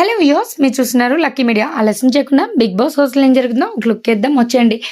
Hello views మీరు చూస్తున్నారు lucky media. ఆలస్యం చేయకుండా బిగ్ బాస్ హౌస్లో ఏం జరుగుతుందో ఒక లుక్ వేద్దాం. వచ్చేయండి.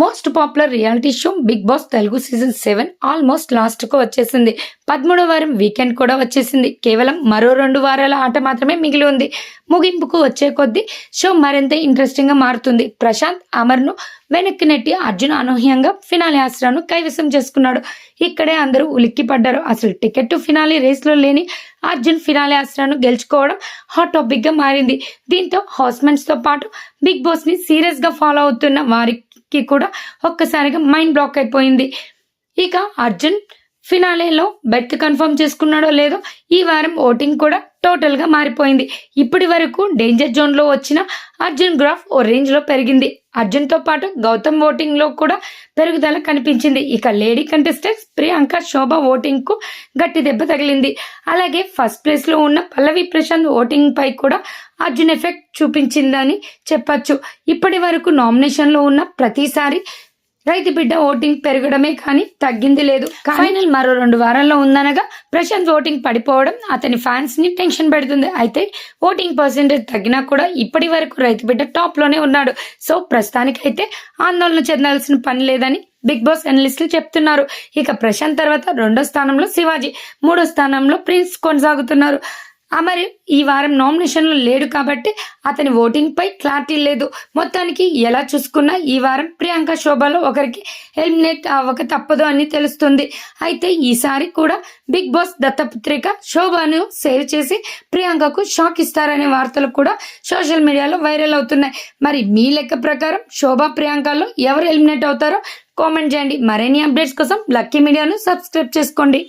Most popular reality show Bigg Boss Telugu season seven almost లాస్ట్కు వచ్చేసింది. పదమూడో వారం వీకెండ్ కూడా వచ్చేసింది. కేవలం మరో రెండు వారాల ఆట మాత్రమే మిగిలి ఉంది. ముగింపుకు వచ్చే కొద్దీ షో మరింత ఇంట్రెస్టింగ్గా మారుతుంది. ప్రశాంత్ అమర్ను వెనక్కి నెట్టి అర్జున్ అనూహ్యంగా ఫినాలి ఆసరాను కైవసం చేసుకున్నాడు. ఇక్కడే అందరూ ఉలిక్కి పడ్డారు. అసలు టికెట్ టు ఫినాలి రేస్లో లేని అర్జున్ ఫినాలి ఆసరాను గెలుచుకోవడం హాట్ టాపిక్గా మారింది. దీంతో హౌస్మెంట్స్తో పాటు బిగ్ బాస్ని సీరియస్గా ఫాలో అవుతున్న వారికి కి కూడా ఒక్కసారిగా మైండ్ బ్లాక్ అయిపోయింది. ఇక అర్జున్ ఫినాలేలో బెర్త్ కన్ఫర్మ్ చేసుకున్నాడో లేదో ఈ వారం ఓటింగ్ కూడా టోటల్గా మారిపోయింది. ఇప్పటి వరకు డేంజర్ జోన్లో వచ్చిన అర్జున్ గ్రాఫ్ ఓ రేంజ్లో పెరిగింది. అర్జున్తో పాటు గౌతమ్ ఓటింగ్లో కూడా పెరుగుదల కనిపించింది. ఇక లేడీ కంటెస్టెంట్స్ ప్రియాంక శోభ ఓటింగ్కు గట్టి దెబ్బ తగిలింది. అలాగే ఫస్ట్ ప్లేస్లో ఉన్న పల్లవి ప్రశాంత్ ఓటింగ్ పై కూడా అర్జున్ ఎఫెక్ట్ చూపించిందని చెప్పచ్చు. ఇప్పటి వరకు నామినేషన్లో ఉన్న ప్రతిసారి రైతు బిడ్డ ఓటింగ్ పెరగడమే కానీ తగ్గింది లేదు. ఫైనల్ మరో రెండు వారాల్లో ఉందనగా ప్రశాంత్ ఓటింగ్ పడిపోవడం అతని ఫ్యాన్స్ని టెన్షన్ పెడుతుంది. అయితే ఓటింగ్ పర్సెంటేజ్ తగ్గినా కూడా ఇప్పటి వరకు రైతు బిడ్డ టాప్లోనే ఉన్నాడు. సో ప్రస్తుతానికైతే ఆందోళన చెందాల్సిన పని లేదని బిగ్ బాస్ అనలిస్టులు చెప్తున్నారు. ఇక ప్రశాంత్ తర్వాత రెండో స్థానంలో శివాజీ మూడో స్థానంలో ప్రిన్స్ కొనసాగుతున్నారు. అమర్ ఈ వారం నామినేషన్లో లేడు కాబట్టి అతని ఓటింగ్ పై క్లారిటీ లేదు. మొత్తానికి ఎలా చూసుకున్నా ఈ వారం ప్రియాంక శోభలో ఒకరికి ఎలిమినేట్ అవ్వక తప్పదు అని తెలుస్తుంది. అయితే ఈసారి కూడా బిగ్ బాస్ దత్తపుత్రిక శోభను సేవ్ చేసి ప్రియాంకకు షాక్ ఇస్తారనే వార్తలు కూడా సోషల్ మీడియాలో వైరల్ అవుతున్నాయి. మరి మీ లెక్క ప్రకారం శోభ ప్రియాంకలో ఎవరు ఎలిమినేట్ అవుతారో కామెంట్ చేయండి. మరిన్ని అప్డేట్స్ కోసం లక్కీ మీడియాను సబ్స్క్రైబ్ చేసుకోండి.